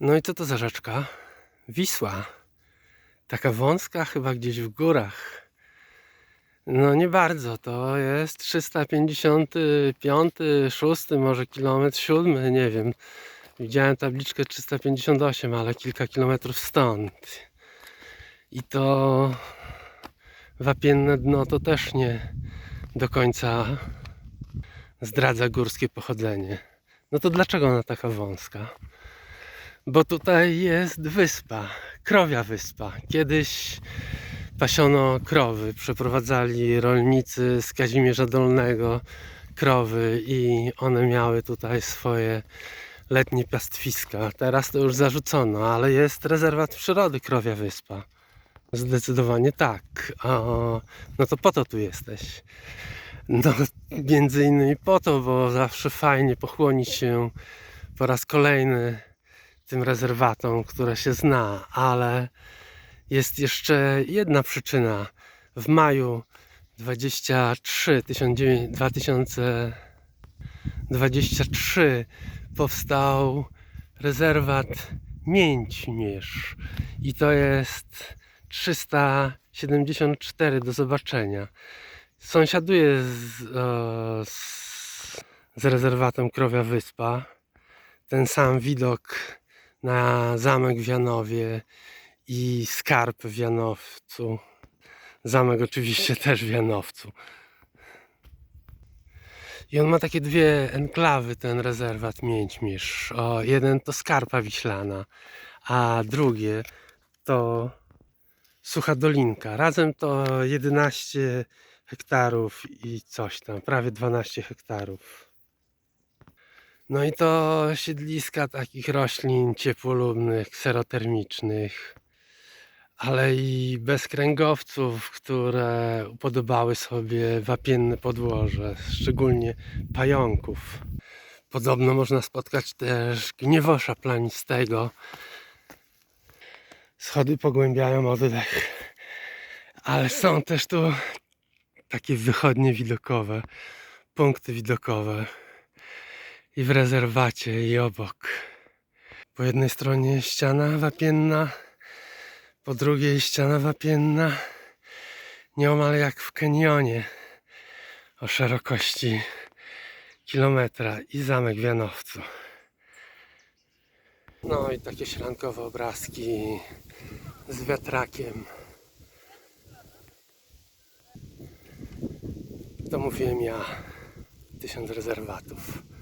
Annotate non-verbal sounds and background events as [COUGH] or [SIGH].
No i co to za rzeczka? Wisła. Taka wąska, chyba gdzieś w górach. No nie bardzo, to jest 355, 6 może kilometr, 7, nie wiem. Widziałem tabliczkę 358, ale kilka kilometrów stąd. I to wapienne dno to też nie do końca zdradza górskie pochodzenie. No to dlaczego ona taka wąska? Bo tutaj jest wyspa, krowia wyspa. Kiedyś pasiono krowy, przeprowadzali rolnicy z Kazimierza Dolnego krowy i one miały tutaj swoje letnie pastwiska. Teraz to już zarzucono, ale jest rezerwat przyrody Krowia Wyspa. Zdecydowanie tak. O, no to po to tu jesteś. No, między innymi po to, bo zawsze fajnie pochłonić się po raz kolejny tym rezerwatom, które się zna, ale jest jeszcze jedna przyczyna. W maju 23 1900 2023 powstał rezerwat Mięćmierz i to jest 374 do zobaczenia. Sąsiaduje z, e, z, z rezerwatem Krowia Wyspa. Ten sam widok na zamek w Janowie i skarb w Janowcu. Zamek oczywiście [LAUGHS] też w Janowcu. I on ma takie dwie enklawy, ten rezerwat Mięćmierz. O, jeden to Skarpa Wiślana, a drugie to Sucha Dolinka. Razem to 11 hektarów i coś tam, prawie 12 hektarów. No i to siedliska takich roślin ciepłolubnych, kserotermicznych, ale i bezkręgowców, które upodobały sobie wapienne podłoże, szczególnie pająków. Podobno można spotkać też gniewosza planistego. Schody pogłębiają oddech, ale są też tu takie wychodnie widokowe, punkty widokowe i w rezerwacie i obok. Po jednej stronie ściana wapienna, po drugiej ściana wapienna, nieomal jak w kanionie o szerokości kilometra i zamek w Janowcu. No i takie śrankowe obrazki z wiatrakiem. To mówiłem ja, tysiąc rezerwatów.